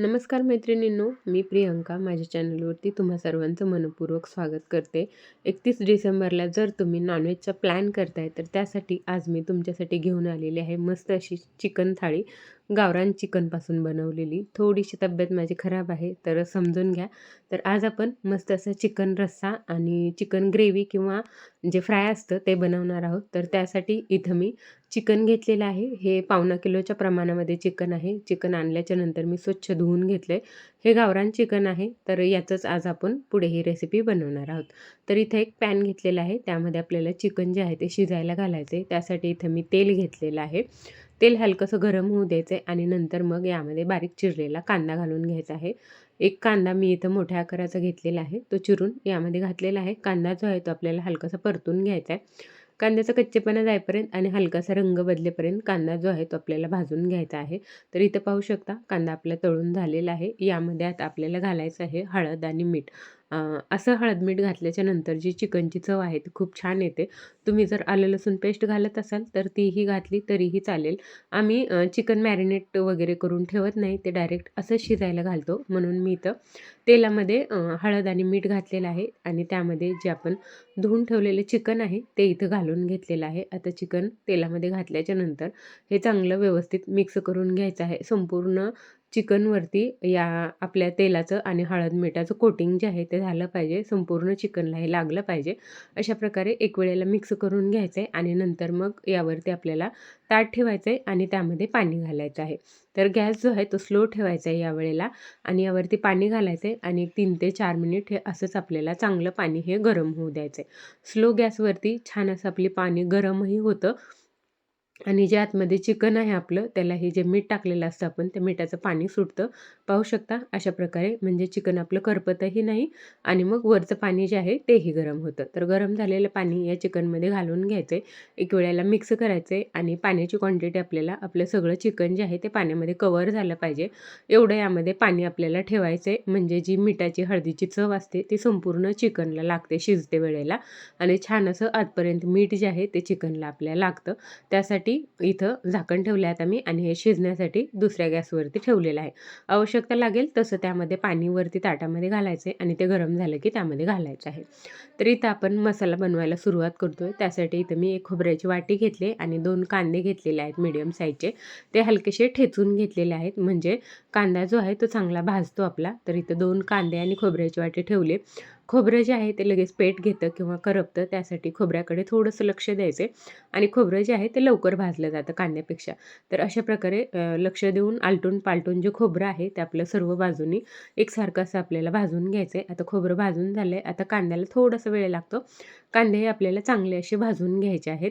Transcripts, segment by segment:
नमस्कार मैत्रिणींनो मी प्रियंका. माझ्या चॅनलवरती तुम्हा सर्वांचं मनपूर्वक स्वागत करते. एकतीस डिसेंबरला जर तुम्ही नॉनव्हेजचा प्लॅन करताय तर त्यासाठी आज मी तुमच्यासाठी घेऊन आलेली आहे मस्त अशी चिकन थाळी. गावरान चिकनपासून बनवलेली. थोडीशी तब्येत माझी खराब आहे तर समजून घ्या. तर आज आपण मस्त असं चिकन रस्सा आणि चिकन ग्रेव्ही किंवा जे फ्राय असतं ते बनवणार आहोत. तर त्यासाठी इथं मी चिकन घेतलेलं आहे. हे पावणा किलोच्या प्रमाणामध्ये चिकन आहे. चिकन आणल्याच्या नंतर मी स्वच्छ धुवून घेतलं आहे हे गावरान चिकन आहे तर याचंच आज आपण पुढे ही रेसिपी बनवणार आहोत. तर इथं एक पॅन घेतलेला आहे. त्यामध्ये आपल्याला चिकन जे आहे ते शिजायला घालायचं आहे त्यासाठी इथं मी तेल घेतलेलं आहे. तेल हलकंसं गरम होऊ द्यायचं आहे आणि नंतर मग यामध्ये बारीक चिरलेला कांदा घालून घ्यायचा आहे. एक कांदा मी इथं मोठ्या आकाराचा घेतलेला आहे. तो चिरून यामध्ये घातलेला आहे. कांदा जो आहे तो आपल्याला हलकासा परतून घ्यायचा आहे कांद्याचा कच्चेपणा जायपर्यंत आणि हलकासा रंग बदलेपर्यंत कांदा जो आहे तो आपल्याला भाजून घ्यायचा आहे. तर इथं पाहू शकता कांदा आपला तळून झालेला आहे. यामध्ये आता आपल्याला घालायचं आहे हळद आणि मीठ. असं हळद मीठ घातल्याच्या नंतर जी चिकनची चव आहे ती खूप छान येते. तुम्ही जर आलं लसूण पेस्ट घालत असाल तर तीही घातली तरीही चालेल. आम्ही चिकन मॅरिनेट वगैरे करून ठेवत नाही ते डायरेक्ट असंच शिजायला घालतो म्हणून मी इथं तेलामध्ये हळद आणि मीठ घातलेलं आहे आणि त्यामध्ये जे आपण धुवून ठेवलेले चिकन आहे ते इथं घालून घेतलेलं आहे. आता चिकन तेलामध्ये घातल्याच्या नंतर हे चांगलं व्यवस्थित मिक्स करून घ्यायचं आहे. संपूर्ण चिकनवरती या आपल्या तेलाचं आणि हळद मिठाचं कोटिंग जे आहे ते झालं पाहिजे. संपूर्ण चिकनला हे लागलं पाहिजे. अशा प्रकारे एक वेळेला मिक्स करून घ्यायचं आहे आणि नंतर मग यावरती आपल्याला ताट ठेवायचं आहे आणि त्यामध्ये पाणी घालायचं आहे. तर गॅस जो आहे तो स्लो ठेवायचा आहे यावेळेला आणि यावरती पाणी घालायचं आहे आणि तीन ते चार मिनिट हे असंच आपल्याला चांगलं पाणी हे गरम होऊ द्यायचं आहे स्लो गॅसवरती छान असं आपली पाणी गरमही होतं आणि जे आतमध्ये चिकन आहे आपलं त्याला हे जे मीठ टाकलेलं असतं आपण त्या मिठाचं पाणी सुटतं. पाहू शकता अशा प्रकारे म्हणजे चिकन आपलं करपतही नाही आणि मग वरचं पाणी जे आहे तेही गरम होतं. तर गरम झालेलं पाणी या चिकनमध्ये घालून घ्यायचं. आहे एक वेळेला मिक्स करायचं आहे आणि पाण्याची क्वांटिटी आपल्याला आपलं सगळं चिकन जे आहे ते पाण्यामध्ये कवर झालं पाहिजे. एवढं यामध्ये पाणी आपल्याला ठेवायचं. आहे म्हणजे जी मिठाची हळदीची चव असते ती संपूर्ण चिकनला लागते शिजते वेळेला. आणि छान असं आजपर्यंत मीठ जे आहे ते चिकनला आपल्याला लागतं. त्यासाठी इथं झाकण ठेवलं आहे आता मी आणि हे शिजण्यासाठी दुसऱ्या गॅसवरती ठेवलेलं आहे. आवश्यकता लागेल तसं त्यामध्ये पाणीवरती ताटामध्ये घालायचं आहे आणि ते गरम झालं की त्यामध्ये घालायचं आहे. तर इथं आपण मसाला बनवायला सुरुवात करतो आहे त्यासाठी इथं मी एक खोबऱ्याची वाटी घेतली आणि दोन कांदे घेतलेले आहेत मीडियम साईजचे ते हलकेसे ठेचून घेतलेले आहेत. म्हणजे कांदा जो आहे तो चांगला भाजतो आपला. तर इथं दोन कांदे आणि खोबऱ्याची वाटी ठेवले. खोबरं जे आहे ते लगेच पेट घेतं किंवा करपतं त्यासाठी खोबऱ्याकडे थोडंसं लक्ष द्यायचं आणि खोबरं जे आहे ते लवकर भाजलं जातं कांद्यापेक्षा. तर अशा प्रकारे लक्ष देऊन आलटून पालटून जे खोबरं आहे ते आपलं सर्व बाजूनी एकसारखं असं आपल्याला भाजून घ्यायचं आहे. आता खोबरं भाजून झालं आहे आता कांद्याला थोडासा वेळ लागतो. कांदे हे आपल्याला चांगले असे भाजून घ्यायचे आहेत.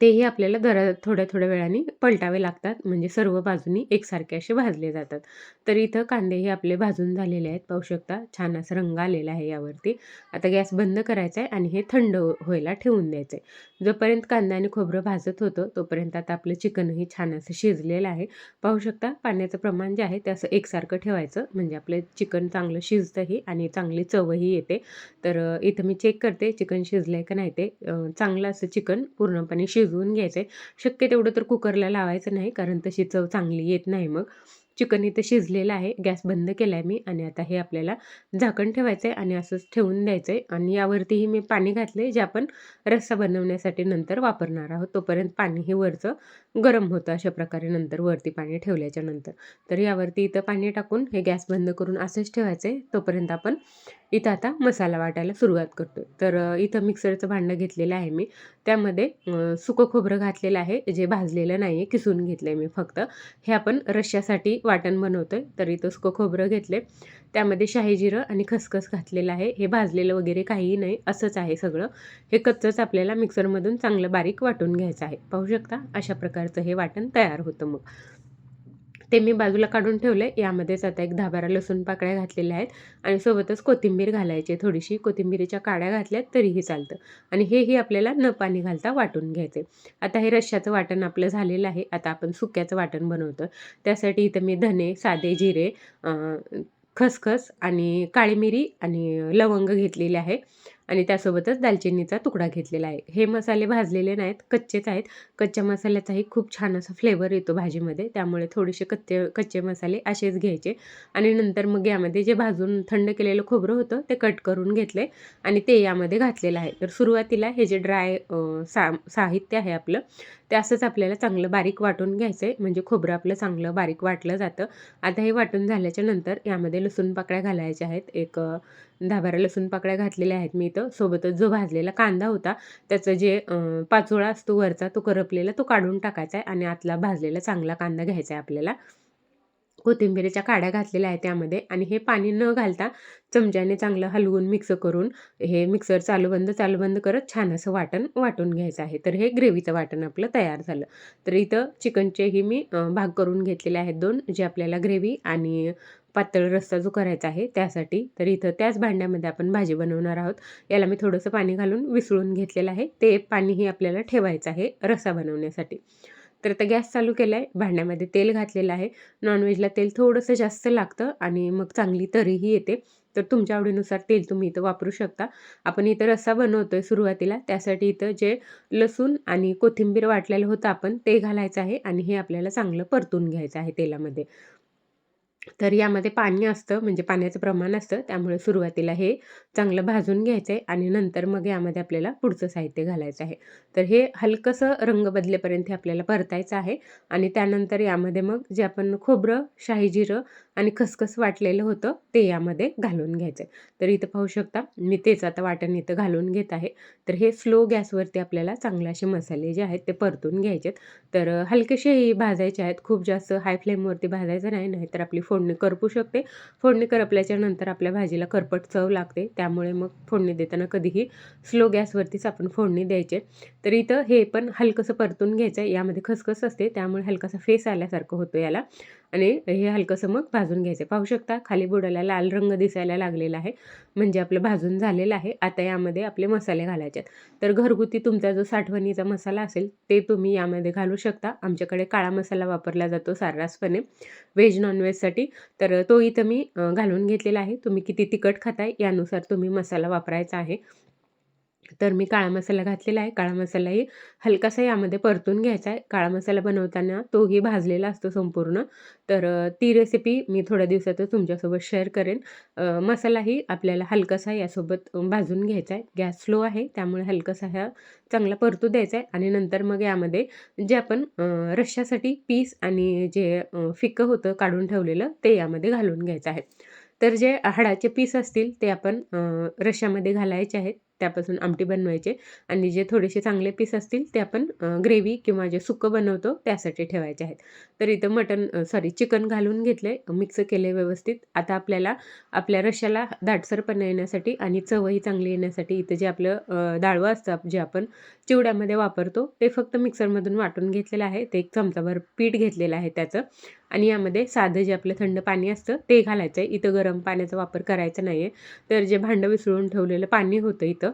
तेही आपल्याला जरा थोड्या थोड्या वेळाने पलटावे लागतात. म्हणजे सर्व बाजूनी एकसारखे असे भाजले जातात. तर इथं कांदेही आपले भाजून झालेले आहेत. पाहू शकता छान असा रंग आलेला आहे यावरती. आता गॅस बंद करायचा आहे आणि हे थंड हो, व्हायला ठेवून द्यायचं आहे जोपर्यंत कांदा आणि खोबरं भाजत होतं तोपर्यंत आता आपलं चिकनही छान असं शिजलेलं आहे. पाहू शकता पाण्याचं प्रमाण जे आहे ते असं एकसारखं ठेवायचं. म्हणजे आपलं चिकन चांगलं शिजतंही आणि चांगली चवही येते. तर इथं मी चेक करते चिकन शिजलं आहे का नाही ते. चांगलं असं चिकन पूर्णपणे शिजवून घ्यायचं. आहे शक्य तेवढं तर कुकरला लावायचं नाही कारण तशी चव चांगली येत नाही मग. चिकन इथं शिजलेलं आहे गॅस बंद केला आहे मी आणि आता हे आपल्याला झाकण ठेवायचं आहे आणि असंच ठेवून द्यायचं आहे आणि यावरतीही मी पाणी घातले जे आपण रस्सा बनवण्यासाठी नंतर वापरणार आहोत. तोपर्यंत पाणी हे वरचं गरम होतं अशा प्रकारे नंतर वरती पाणी ठेवल्याच्या नंतर. तर यावरती इथं पाणी टाकून हे गॅस बंद करून असंच ठेवायचं आहे तोपर्यंत आपण इथं आता मसाला वाटायला सुरुवात करतो तर इथं मिक्सरचं भांडं घेतलेलं आहे मी. त्यामध्ये सुकं खोबरं घातलेलं आहे जे भाजलेलं नाही आहे किसून घेतलं आहे मी फक्त. हे आपण रश्श्यासाठी वाटण बनवतो आहे तर इथं सुकं खोबरं घेतले त्यामध्ये शाही जिरं आणि खसखस घातलेलं आहे. हे भाजलेलं वगैरे काहीही नाही. असंच आहे सगळं. हे कच्चंच आपल्याला मिक्सरमधून चांगलं बारीक वाटून घ्यायचं आहे. पाहू शकता? अशा प्रकारचं हे वाटण तयार होतं मग. ते मी बाजूला काढून ठेवले यामध्येच आता एक दहा बारा लसूण पाकळ्या घातलेल्या आहेत आणि सोबतच कोथिंबीर घालायची थोडीशी कोथिंबीरीच्या काड्या घातल्यात तरीही चालतं. आणि हेही आपल्याला न पाणी घालता वाटून घ्यायचे. आता हे रश्श्याचं वाटण आपलं झालेलं आहे. आता आपण सुक्याचं वाटण बनवतो त्यासाठी इथं मी धने साधे जिरे खसखस आणि काळी मिरी आणि लवंग घेतलेले आहे. आणि त्यासोबतच दालचिनीचा तुकडा घेतलेला आहे. हे मसाले भाजलेले नाहीत कच्चेच आहेत. कच्च्या मसाल्याचाही खूप छान असा फ्लेवर येतो भाजीमध्ये. त्यामुळे थोडेसे कच्चे कच्चे मसाले असेच घ्यायचे. आणि नंतर मग यामध्ये जे भाजून थंड केलेलं खोबरं होतं ते कट करून घेतले आणि ते यामध्ये घातलेलं आहे. तर सुरुवातीला हे जे ड्राय सा साहित्य आहे आपलं ते असंच आपल्याला चांगलं बारीक वाटून घ्यायचं आहे म्हणजे खोबरं आपलं चांगलं बारीक वाटलं जातं. आता हे वाटून झाल्याच्यानंतर यामध्ये लसूण पाकळ्या घालायच्या आहेत. एक दहा बारा लसूण पाकळ्या घातलेल्या आहेत मी इथं. सोबतच जो भाजलेला कांदा होता त्याचं जे पाचोळा असतो वरचा तो करपलेला तो काढून टाकायचा आहे आणि आतला भाजलेला चांगला कांदा घ्यायचा आहे आपल्याला. कोथिंबिरीच्या काड्या घातलेल्या आहेत त्यामध्ये आणि हे पाणी न घालता चमच्याने चांगलं हलवून मिक्स करून हे मिक्सर चालू बंद चालू बंद करत छान असं वाटण वाटून घ्यायचं आहे. तर हे ग्रेव्हीचं वाटण आपलं तयार झालं. तर इथं चिकनचेही मी भाग करून घेतलेले आहेत दोन जे आपल्याला ग्रेव्ही आणि पातळ रस्सा जो करायचा आहे त्यासाठी. तर इथं त्याच भांड्यामध्ये आपण भाजी बनवणार आहोत. याला मी थोडंसं पाणी घालून विसळून घेतलेलं आहे. ते पाणीही आपल्याला ठेवायचं आहे रस्सा बनवण्यासाठी. तर आता गॅस चालू केला आहे भांड्यामध्ये तेल घातलेलं आहे. नॉनव्हेजला तेल थोडंसं जास्त लागतं आणि मग चांगली तरीही येते. तर तुमच्या आवडीनुसार तेल तुम्ही इथं वापरू शकता. आपण इथं रस्सा बनवतो आहे सुरुवातीला त्यासाठी इथं जे लसूण आणि कोथिंबीर वाटलेलं होतं आपण ते घालायचं आहे आणि हे आपल्याला चांगलं परतून घ्यायचं आहे तेलामध्ये. तर यामध्ये पाणी असतं म्हणजे पाण्याचं प्रमाण असतं. त्यामुळे सुरुवातीला हे चांगलं भाजून घ्यायचं आहे आणि नंतर मग यामध्ये आपल्याला पुढचं साहित्य घालायचं आहे. तर हे हलकंसं रंग बदलेपर्यंत हे आपल्याला परतायचं आहे आणि त्यानंतर यामध्ये मग जे आपण खोबरं शाही जिरं आणि खसखस वाटलेलं होतं ते यामध्ये घालून घ्यायचं आहे तर इथं पाहू शकता मी तेच आता वाटण इथं घालून घेत आहे. तर हे स्लो गॅसवरती आपल्याला चांगले असे मसाले जे आहेत ते परतून घ्यायचे तर हलकेसेही भाजायचे आहेत. खूप जास्त हाय फ्लेमवरती भाजायचं नाही नाही तर आपली फोडणी करपू शकते. फोडणी करपल्याच्या नंतर आपल्या भाजीला करपट चव लागते. त्यामुळे मग फोडणी देताना कधीही स्लो गॅसवरतीच आपण फोडणी द्यायचे. तर इथं हे पण हलकंसं परतून घ्यायचं आहे यामध्ये खसखस असते त्यामुळे हलकासा फेस आल्यासारखं होतं याला. आणि हे हलकंसं मग भाजून घ्यायचं. पाहू शकता खाली बुडाला लाल रंग दिसायला लागलेला आहे. म्हणजे आपलं भाजून झालेलं आहे. आता यामध्ये आपले मसाले घालायचे आहेत तर घरगुती तुमचा जो साठवणीचा मसाला असेल ते तुम्ही यामध्ये घालू शकता. आमच्याकडे काळा मसाला वापरला जातो सर्रासपणे व्हेज नॉनव्हेजसाठी. तर तो इथं मी घालून घेतलेला आहे. तुम्ही किती तिखट खाताय यानुसार तुम्ही मसाला वापरायचा आहे. तर मी काळा मसाला घातलेला आहे. काळा मसालाही हलकासा यामध्ये परतून घ्यायचा आहे. काळा मसाला बनवताना तोही भाजलेला असतो संपूर्ण. तर ती रेसिपी मी थोड्या दिवसातच तुमच्यासोबत शेअर करेन. मसालाही आपल्याला हलकासा यासोबत भाजून घ्यायचा आहे. गॅस स्लो आहे त्यामुळे हलकासा ह्या चांगला परतू द्यायचा आहे. आणि नंतर मग यामध्ये जे आपण रश्श्यासाठी पीस आणि जे फिकं होतं काढून ठेवलेलं ते यामध्ये घालून घ्यायचं आहे. तर जे हाडाचे पीस असतील ते आपण रश्श्यामध्ये घालायचे आहेत. त्यापासून आमटी बनवायचे आणि जे थोडेसे चांगले पीस असतील ते आपण ग्रेव्ही किंवा जे सुकं बनवतो त्यासाठी ठेवायचे आहेत. तर इथं मटन सॉरी चिकन घालून घेतले मिक्स केले व्यवस्थित. आता आपल्याला आपल्या रश्याला दाटसरपणा येण्यासाठी आणि चवही चांगली येण्यासाठी इथं जे आपलं डाळवं असतं जे आपण चिवड्यामध्ये वापरतो ते फक्त मिक्सरमधून वाटून घेतलेलं आहे. ते एक चमचाभर पीठ घेतलेलं आहे त्याचं. आणि यामध्ये साधं जे आपलं थंड पाणी असतं ते घालायचं आहे इथं गरम पाण्याचा वापर करायचा नाही आहे तर जे भांडं विसळून ठेवलेलं पाणी होतं इथं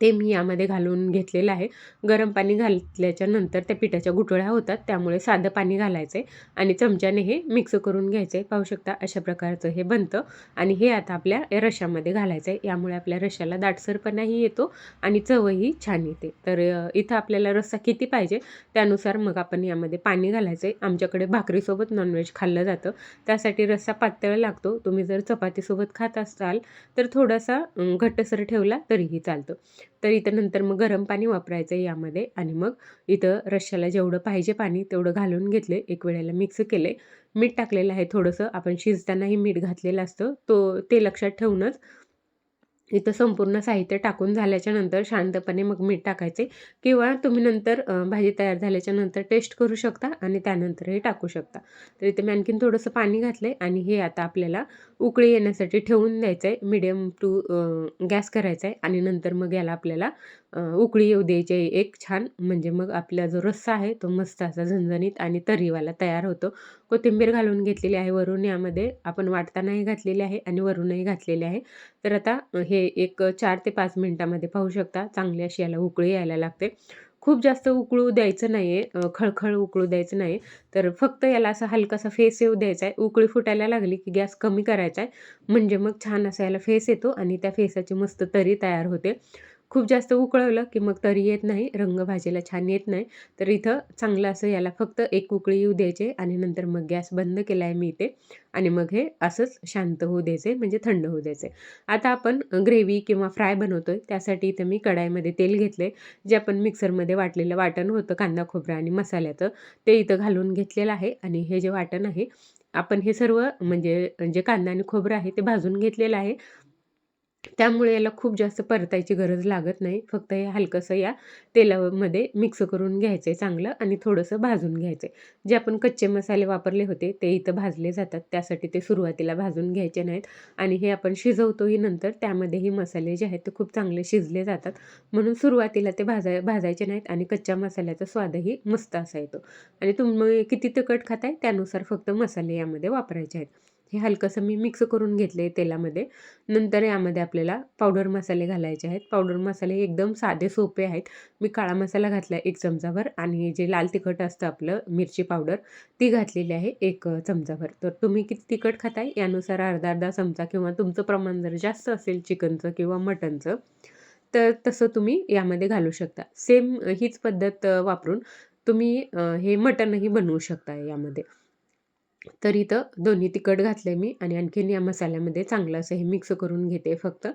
ते मी यामध्ये घालून घेतलेलं आहे. गरम पाणी घातल्याच्या नंतर त्या पिठाच्या गुठळ्या होतात त्यामुळे साधं पाणी घालायचं आहे आणि चमच्याने हे मिक्स करून घ्यायचं आहे पाहू शकता अशा प्रकारचं हे बनतं आणि हे आता आपल्या रशामध्ये घालायचं आहे यामुळे आपल्या रशाला दाटसरपणाही येतो आणि चवही छान येते. तर इथं आपल्याला रस्सा किती पाहिजे त्यानुसार मग आपण यामध्ये पाणी घालायचं आहे आमच्याकडे भाकरीसोबत नॉनव्हेज खाल्लं जातं. त्यासाठी रस्सा पातळ लागतो. तुम्ही जर चपातीसोबत खात असाल तर थोडासा घट्टसर ठेवला तरीही चालतं. तर इथं नंतर मग गरम पाणी वापरायचं आहे यामध्ये. आणि मग इथं रश्श्याला जेवढं पाहिजे पाणी तेवढं घालून घेतले. एक वेळेला मिक्स केले. मीठ टाकलेलं आहे थोडंसं. आपण शिजतानाही मीठ घातलेलं असतं. तो ते लक्षात ठेवूनच इथं संपूर्ण साहित्य टाकून झाल्याच्यानंतर शांतपणे मग मीठ टाकायचे किंवा तुम्ही नंतर भाजी तयार झाल्याच्यानंतर टेस्ट करू शकता आणि त्यानंतरही टाकू शकता. तर इथे मी आणखीन थोडंसं पाणी घातलं आहे आणि हे आता आपल्याला उकळी येण्यासाठी ठेवून द्यायचं आहे मिडियम टू गॅस करायचा आहे आणि नंतर मग याला आपल्याला उकळी येऊ द्यायची आहे एक छान म्हणजे मग आपला जो रस्सा आहे तो मस्त असा झणझणीत आणि तरीवाला तयार होतो. कोथिंबीर घालून घेतलेली आहे वरून यामध्ये. आपण वाटतानाही घातलेली आहे आणि वरूनही घातलेली आहे. तर आता हे एक चार ते पाच मिनटामध्ये पाहू शकता. चांगली अशी याला उकळी यायला लागते. खूप जास्त उकळू द्यायचं नाही आहे खळखळ उकळू द्यायचं नाही तर फक्त याला असा हलकासा फेस येऊ द्यायचा आहे. उकळी फुटायला लागली की गॅस कमी करायचा आहे. म्हणजे मग छान असा याला फेस येतो आणि त्या फेसाची मस्त तरी तयार होते. खूप जास्त उकळवलं की मग तरी येत नाही रंग भाजीला छान येत नाही. तर इथं चांगलं असं याला फक्त एक उकळी येऊ द्यायचे आणि नंतर मग गॅस बंद केला आहे मी इथे आणि मग हे असंच शांत होऊ द्यायचे म्हणजे थंड होऊ द्यायचे. आता आपण ग्रेव्ही किंवा फ्राय बनवतो आहे त्यासाठी इथं मी कढाईमध्ये तेल घेतले जे आपण मिक्सरमध्ये वाटलेलं वाटण होतं कांदा खोबरा आणि मसाल्याचं ते इथं घालून घेतलेलं आहे आणि हे जे वाटण आहे आपण हे सर्व म्हणजे जे कांदा आणि खोबरं आहे ते भाजून घेतलेलं आहे. त्यामुळे याला खूप जास्त परतायची गरज लागत नाही. फक्त हे हलकंसं या तेलामध्ये मिक्स करून घ्यायचं आहे चांगलं आणि थोडंसं भाजून घ्यायचं आहे जे आपण कच्चे मसाले वापरले होते ते इथं भाजले जातात. त्यासाठी ते सुरुवातीला भाजून घ्यायचे नाहीत आणि हे आपण शिजवतोही नंतर त्यामध्येही मसाले जे आहेत ते खूप चांगले शिजले जातात. म्हणून सुरुवातीला ते भाजाय भाजायचे नाहीत आणि कच्च्या मसाल्याचा स्वादही मस्त असा येतो. आणि तुम्ही किती तिखट खाताय त्यानुसार फक्त मसाले यामध्ये वापरायचे आहेत. हे हलकंसं मी मिक्स करून घेतले तेलामध्ये. नंतर यामध्ये आपल्याला पावडर मसाले घालायचे आहेत. पावडर मसाले एकदम साधे सोपे आहेत. मी काळा मसाला घातला एक चमचाभर आणि जे लाल तिखट असतं आपलं मिरची पावडर ती घातलेली आहे एक चमचाभर. तर तुम्ही किती तिखट खाताय यानुसार अर्धा अर्धा चमचा किंवा तुमचं प्रमाण जर जास्त असेल चिकनचं किंवा मटनचं तर तसं तुम्ही यामध्ये घालू शकता. सेम हीच पद्धत वापरून तुम्ही हे मटनही बनवू शकता यामध्ये. तर इथं दोन्ही तिखट घातलं आहे मी आणि आणखीन या मसाल्यामध्ये चांगलं असं हे मिक्स करून घेते फक्त.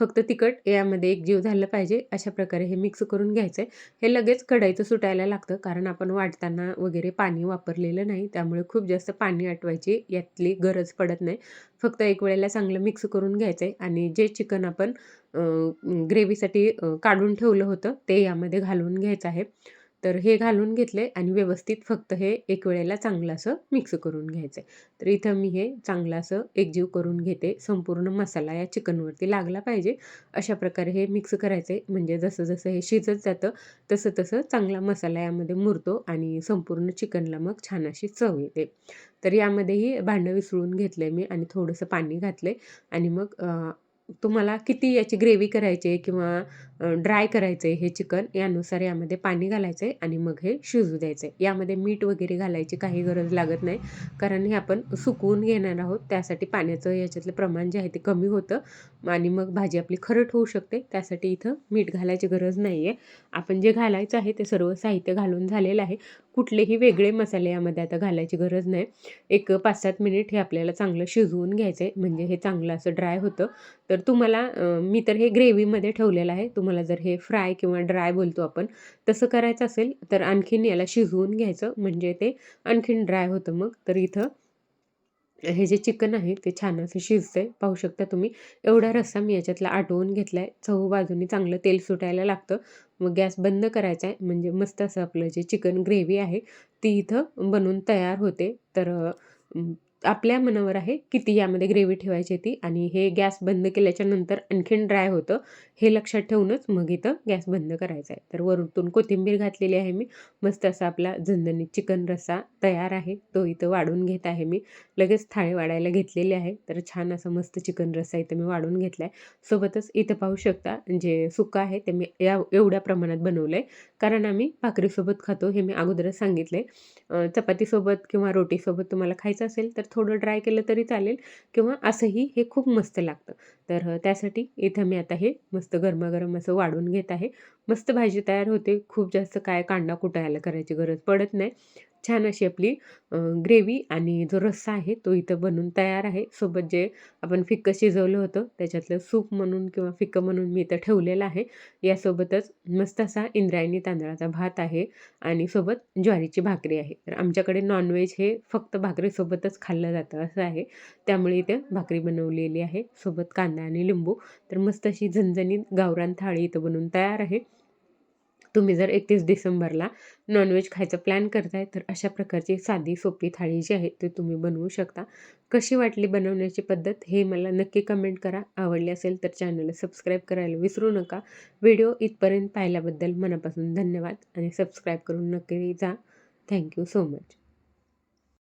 फक्त तिखट यामध्ये एक जीव झालं पाहिजे अशा प्रकारे हे मिक्स करून घ्यायचं आहे हे लगेच कढाईचं सुटायला लागतं कारण आपण वाटताना वगैरे पाणी वापरलेलं नाही त्यामुळे खूप जास्त पाणी आटवायची यातली गरज पडत नाही. फक्त एक वेळेला चांगलं मिक्स करून घ्यायचं आहे आणि जे चिकन आपण ग्रेव्हीसाठी काढून ठेवलं होतं ते यामध्ये घालून घ्यायचं आहे. तर हे घालून घेतले आणि व्यवस्थित फक्त हे एक वेळेला चांगलं असं मिक्स करून घ्यायचं. आहे तर इथं मी हे चांगलं असं एकजीव करून घेते. संपूर्ण मसाला या चिकनवरती लागला पाहिजे. अशा प्रकारे हे मिक्स करायचं. आहे म्हणजे जसं जसं हे शिजत जातं तसं तसं चांगला मसाला यामध्ये मुरतो आणि संपूर्ण चिकनला मग छान अशी चव येते. तर यामध्येही भांडं विसळून घेतलं आहे मी आणि थोडंसं पाणी घातलं आहे आणि मग तुम्हाला किती याची ग्रेव्ही करायची आहे किंवा ड्राय करायचं आहे हे चिकन यानुसार यामध्ये पाणी घालायचं आहे आणि मग हे शिजू द्यायचं आहे यामध्ये मीठ वगैरे घालायची काही गरज लागत नाही कारण हे आपण सुकवून घेणार आहोत त्यासाठी पाण्याचं याच्यातलं प्रमाण जे आहे ते कमी होतं आणि मग भाजी आपली खरट होऊ शकते त्यासाठी इथं मीठ घालायची गरज नाही आहे आपण जे घालायचं आहे ते सर्व साहित्य घालून झालेलं आहे. कुठलेही वेगळे मसाले यामध्ये आता घालायची गरज नाही. एक पाच सात मिनिट हे आपल्याला चांगलं शिजवून घ्यायचं आहे म्हणजे हे चांगलं असं ड्राय होतं. तर तुम्हाला मी तर हे ग्रेव्हीमध्ये ठेवलेलं आहे. तुम्हाला जर हे फ्राय किंवा ड्राय बोलतो आपण तसं करायचं असेल तर आणखीन याला शिजवून घ्यायचं म्हणजे ते आणखीन ड्राय होतं मग. तर इथं हे जे चिकन आहे ते छान असं शिजतं आहे पाहू शकता तुम्ही एवढा रस्सा मी याच्यातला आटवून घेतला आहे चहू बाजूनी चांगलं तेल सुटायला लागतं. मग गॅस बंद करायचा आहे म्हणजे मस्त असं आपलं जे चिकन ग्रेव्ही आहे ती इथं बनवून तयार होते. तर आपल्या मनावर आहे किती यामध्ये ग्रेव्ही ठेवायची ती आणि हे गॅस बंद केल्याच्यानंतर आणखीन ड्राय होतं हे लक्षात ठेवूनच मग इथं गॅस बंद करायचा आहे. तर वरतून कोथिंबीर घातलेली आहे मी मस्त असा आपला झणझणीत चिकन रस्सा तयार आहे तो इथं वाढून घेत आहे मी. लगेच थाळे वाढायला घेतलेली आहे तर छान असं मस्त चिकन रस्सा इथं मी वाढून घेतला आहे सोबतच इथं पाहू शकता जे सुका आहे ते मी या एवढ्या प्रमाणात बनवलं आहे कारण आम्ही भाकरीसोबत खातो हे मी अगोदरच आहे चपातीसोबत किंवा रोटीसोबत तुम्हाला खायचं असेल तर थोडं ड्राय केलं तरी चालेल किंवा असंही हे खूप मस्त लागतं. तर त्यासाठी इथं मी आता हे मस्त गरमागरम असं वाढून घेत आहे. मस्त भाजी तयार होते. खूप जास्त काय कांदा कुटायला करायची गरज पडत नाही. छान अशी आपली ग्रेव्ही आणि जो रस्सा आहे तो इथं बनून तयार आहे. सोबत जे आपण फिक्कं शिजवलं होतं त्याच्यातलं सूप म्हणून किंवा फिक्कं म्हणून मी इथं ठेवलेलं आहे. यासोबतच मस्त असा इंद्रायणी तांदळाचा भात आहे आणि सोबत ज्वारीची भाकरी आहे. तर आमच्याकडे नॉनव्हेज हे फक्त भाकरीसोबतच खाल्लं जातं असं आहे. त्यामुळे इथे भाकरी बनवलेली आहे. सोबत कांदा आणि लिंबू. तर मस्त अशी झणझणीत गावरान थाळी इथं बनवून तयार आहे. तुम्ही जर एकतीस डिसेंबरला नॉनव्हेज खायचा प्लॅन करताय तर अशा प्रकारची साधी सोपी थाळी जी आहे ती तुम्ही बनवू शकता. कशी वाटली बनवण्याची पद्धत हे मला नक्की कमेंट करा. आवडली असेल तर चॅनलला सबस्क्राईब करायला विसरू नका. व्हिडिओ इथपर्यंत पाहिल्याबद्दल मनापासून धन्यवाद. आणि सबस्क्राईब करून नक्की जा. Thank you so much